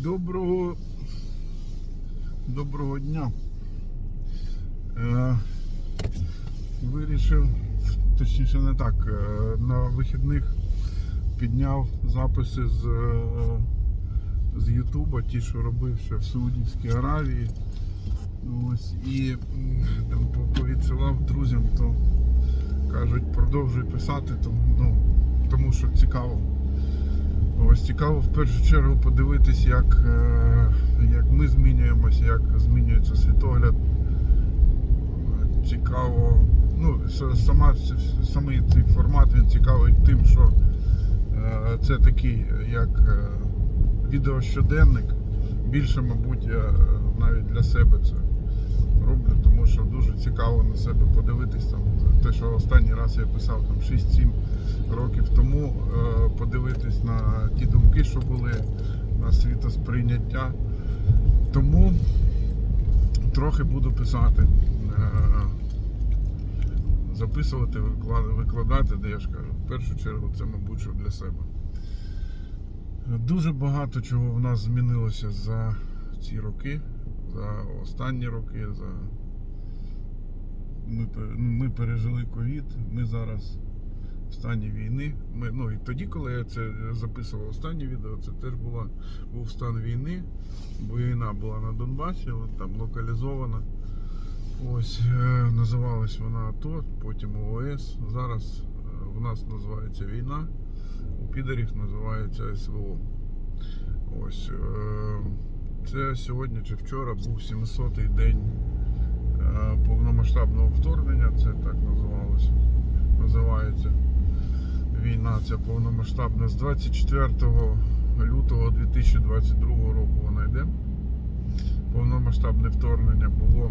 Доброго доброго дня. Е, вирішив, точніше не так, е, на вихідних підняв записи з, е, з Ютуба, ті, що робив ще в Саудівській Аравії. Ось, і там повідсилав друзям, то кажуть, продовжуй писати, тому, ну, тому що цікаво. Ось цікаво в першу чергу подивитись, як, е, як ми змінюємося, як змінюється світогляд. Цікаво. Ну, сама, самий цей формат він цікавий тим, що е, це такий як е, відеощоденник. Більше, мабуть, я навіть для себе це роблю, тому що дуже цікаво на себе подивитись там. Те, що останній раз я писав там 6-7 років тому, е, подивитись на ті думки, що були, на світосприйняття. Тому трохи буду писати, е, записувати, викладати, де я ж кажу, в першу чергу це, мабуть, що для себе. Дуже багато чого в нас змінилося за ці роки, за останні роки. За... Ми, ну, ми пережили ковід, ми зараз в стані війни. Ми, ну, і тоді, коли я це записував останнє відео, це теж була, був стан війни, бо війна була на Донбасі, там локалізована. Ось е, називалась вона АТО, потім ООС. Зараз е, в нас називається війна, у підарів називається СВО. Ось е, це сьогодні чи вчора був 700-й день е, повномасштабного вторгнення, це так називалось, називається війна. Ця повномасштабна з 24 лютого 2022 року вона йде. Повномасштабне вторгнення було.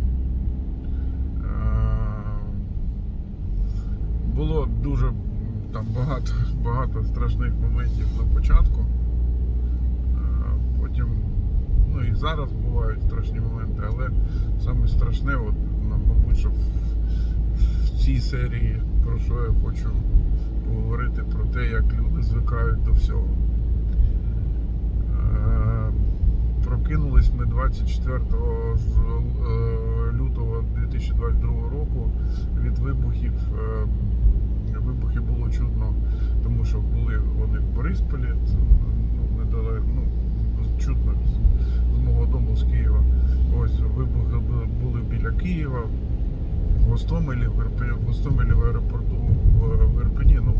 е, Було дуже там багато, багато страшних моментів на початку. Е, Потім, ну і зараз бувають страшні моменти, але саме страшне, от, мабуть, що в, в цій серії, про що я хочу поговорити, про те, як люди звикають до всього. Е, Прокинулись ми 24 е, лютого 2022 року від вибухів. е, Вибухи було чутно, тому що були вони в Борисполі, це ну, недалеко, ну, чутно з, мого дому з Києва. Ось вибухи були- біля Києва, в Гостомелі, в, Гостомелі в аеропорту в, Ірпені. Ну,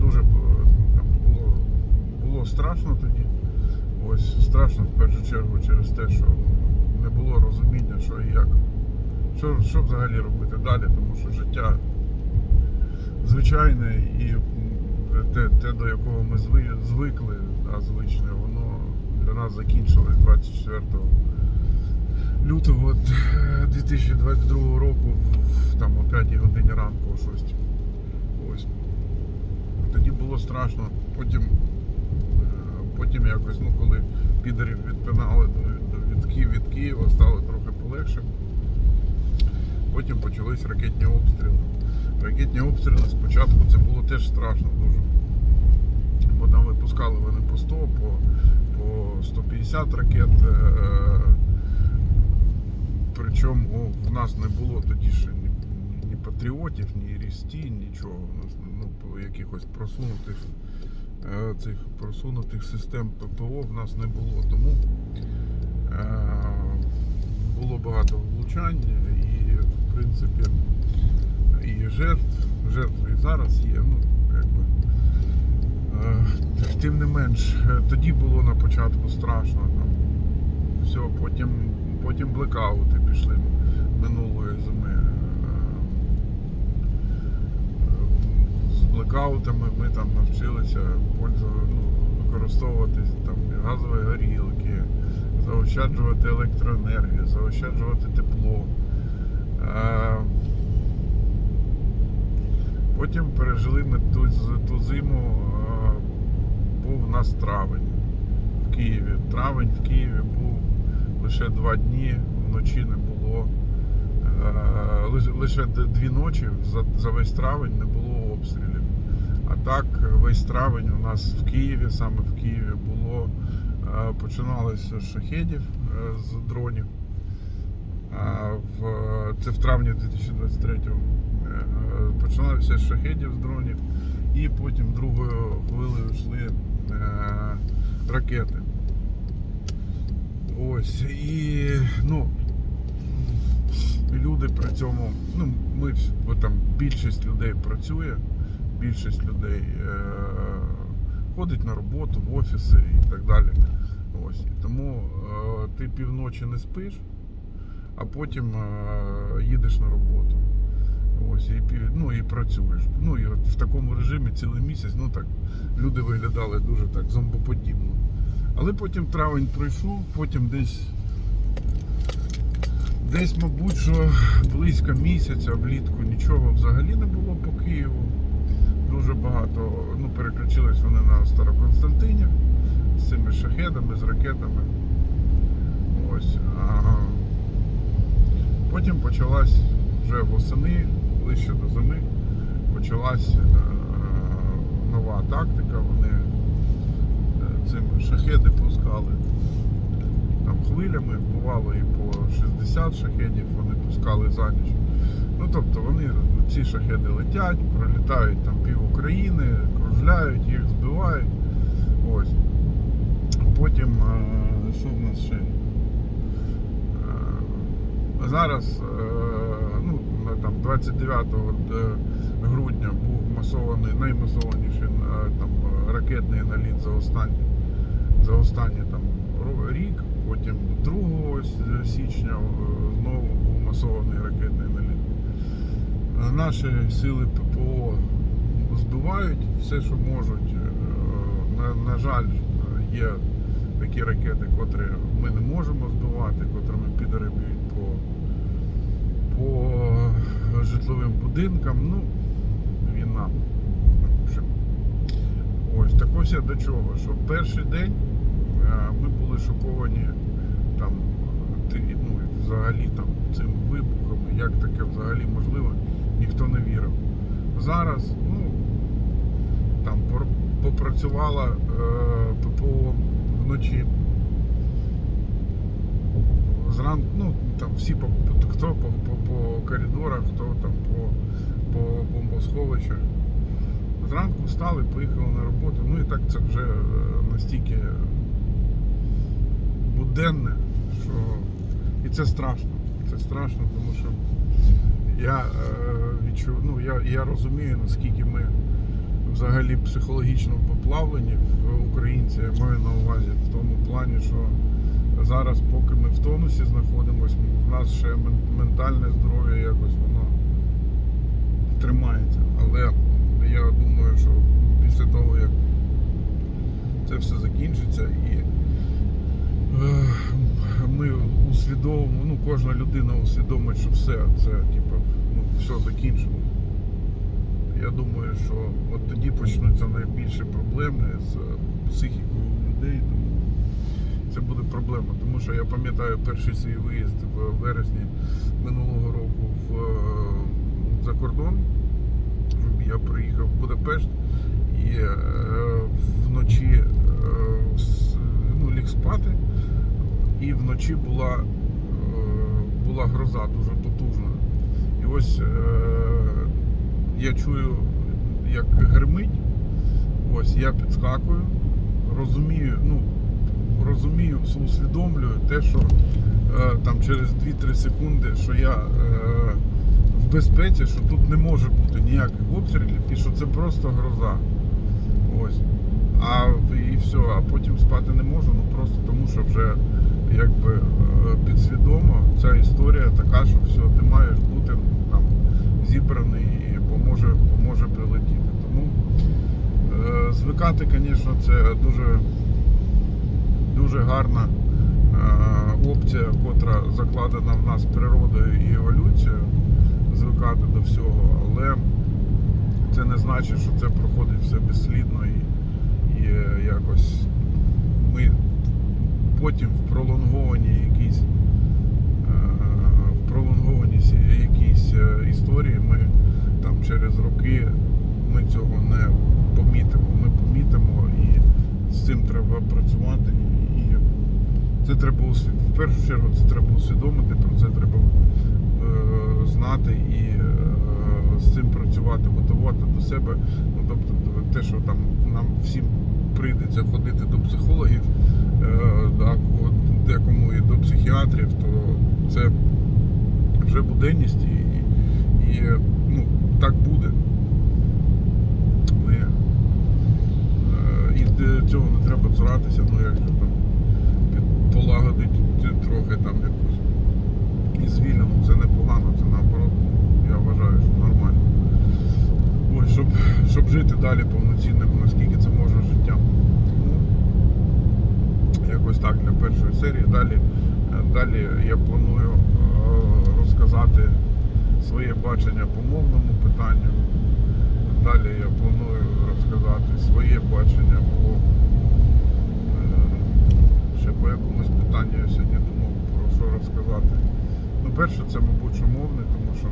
дуже е, там було, було страшно тоді. Ось страшно в першу чергу через те, що не було розуміння, що і як. Що, що взагалі робити далі, тому що життя звичайне і те, те до якого ми звикли, а звичне, воно нас закінчилось 24 лютого е, 2022 року, там о 5 годині ранку, 6. Ось. Тоді було страшно. Потім, е, потім якось, ну коли підарів відпинали від, від Києва, стало трохи полегше. Потім почались ракетні обстріли. Ракетні обстріли спочатку це було теж страшно дуже. Бо там випускали вони по 100, по, по 150 ракет. е, е, Причому в нас не було тоді ще ні, ні патріотів, ні рісті, нічого. Ну, якихось просунутих е, цих просунутих систем ППО в нас не було. Тому було багато влучань і, в принципі, і жертв. Жертви і зараз є. Ну, якби. Е, Тим не менш, е, тоді було на початку страшно. Там, все, потім, потім блекаути пішли минулої зими. Е, З блекаутами ми там навчилися ну, використовувати там газові горілки, заощаджувати електроенергію, заощаджувати тепло. Потім пережили ми ту, ту зиму, нас травень в Києві. Травень в Києві був лише два дні, вночі не було. Е, Лише, дві ночі за, весь травень не було обстрілів. А так, весь травень у нас в Києві, саме в Києві, було е, починалося з шахедів, е, з дронів. Це в травні 2023-го. Е, Починалося з шахедів, з дронів, і потім другою хвилею йшли ракети. Ось. І ну, люди при цьому, ну, ми бо там більшість людей працює, більшість людей е, ходить на роботу, в офіси і так далі. Ось. Тому е, ти півночі не спиш, а потім е, їдеш на роботу. Ось, і, ну, і працюєш. Ну і от в такому режимі цілий місяць, ну так, люди виглядали дуже так зомбоподібно. Але потім травень пройшов, потім десь Десь, мабуть, що близько місяця влітку нічого взагалі не було по Києву. Дуже багато, ну, переключились вони на Староконстантинів з цими шахедами, з ракетами. Ось. А потім почалась вже восени, ближче до зими, почалась е, нова тактика. Вони е, цими шахеди пускали там хвилями, бувало і по 60 шахедів вони пускали за ніч. Ну тобто вони ці шахеди летять, пролітають там пів України, кружляють, їх збивають. Ось. Потім, е, що в нас ще? Зараз, 29 грудня був масований, наймасованіший е, там, ракетний наліт за останні, за останні там, рік. Потім 2 січня е, знову був масований ракетний наліт. Е, Наші сили ППО збивають все, що можуть. Е, На, на жаль, е, є такі ракети, котрі ми не можемо збивати, котрими підари б'ють по, по житловим будинкам. Ну, війна. Ось так ось я до чого, що перший день е, ми були шоковані там, ну, взагалі там цим вибухом, як таке взагалі можливо, ніхто не вірив. Зараз, ну, там попрацювала е, ППО вночі. Зранку, ну там всі по, хто по, по, по коридорах, хто там по, по бомбосховищах. Зранку встали, поїхали на роботу. Ну і так це вже е, настільки буденне, що і це страшно. Це страшно, тому що я е, відчув, ну я, я розумію, наскільки ми взагалі психологічно поплавлені в українці, я маю на увазі в тому плані, що зараз, поки ми в тонусі знаходимося, в нас ще ментальне здоров'я якось воно тримається. Але я думаю, що після того, як це все закінчиться і е, ми усвідомимо, ну кожна людина усвідомить, що все, це типу, ну, все закінчено. Я думаю, що от тоді почнуться найбільші проблеми з психікою людей. Це буде проблема. Тому що я пам'ятаю перший свій виїзд в вересні минулого року в, е, за кордон. Я приїхав в Будапешт і е, вночі е, ну, ліг спати, і вночі була, е, була гроза дуже потужна. І ось е, я чую, як гримить. Ось я підскакую, розумію, ну, розумію, усвідомлюю те, що е, там через 2-3 секунди, що я е, в безпеці, що тут не може бути ніяких обстрілів і що це просто гроза. Ось. А і все, а потім спати не можу, ну просто тому що вже якби е, підсвідомо ця історія така, що все, ти маєш бути там зібраний і поможе, поможе прилетіти. Тому е, звикати, звісно, це дуже, дуже гарна е, опція, котра закладена в нас природою і еволюцією, звикати до всього, але це не значить, що це проходить все безслідно і, і е, якось ми потім в пролонгованій якійсь е, в історії ми там через роки ми цього не помітимо. Ми помітимо і з цим треба працювати Це треба в першу чергу це треба усвідомити, про це треба е, знати і е, з цим працювати, готувати до себе. Ну, тобто те, що там нам всім прийдеться ходити до психологів, е, ко- декому і до психіатрів, то це вже буденність і, і ну, так буде. Ми, е, і до цього не треба цуратися, ну якщо там під- полагодить трохи там якусь і звільнено, це непогано, це наоборот, я вважаю, що нормально. Ось, щоб, щоб жити далі повноцінним, наскільки це може життям. Тому якось так для першої серії. Далі, е, далі я планую е, розказати своє бачення по мовному питанню. Далі я планую розказати своє бачення по е, ще по якомусь питанню я сьогодні думав про що розказати. Ну, перше, це, мабуть, що мовне, тому що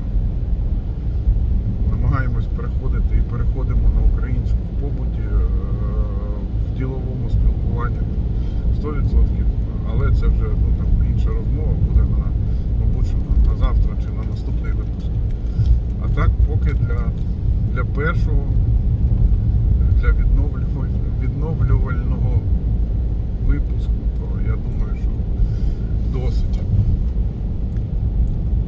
намагаємось переходити і переходимо на українську в побуті, е, в діловому спілкуванні 100%. Але це вже ну, там, інша розмова буде на, мабуть, на завтра чи на наступний випуск. А так поки для, для першого, для відновлювального випуску, то я думаю, що досить.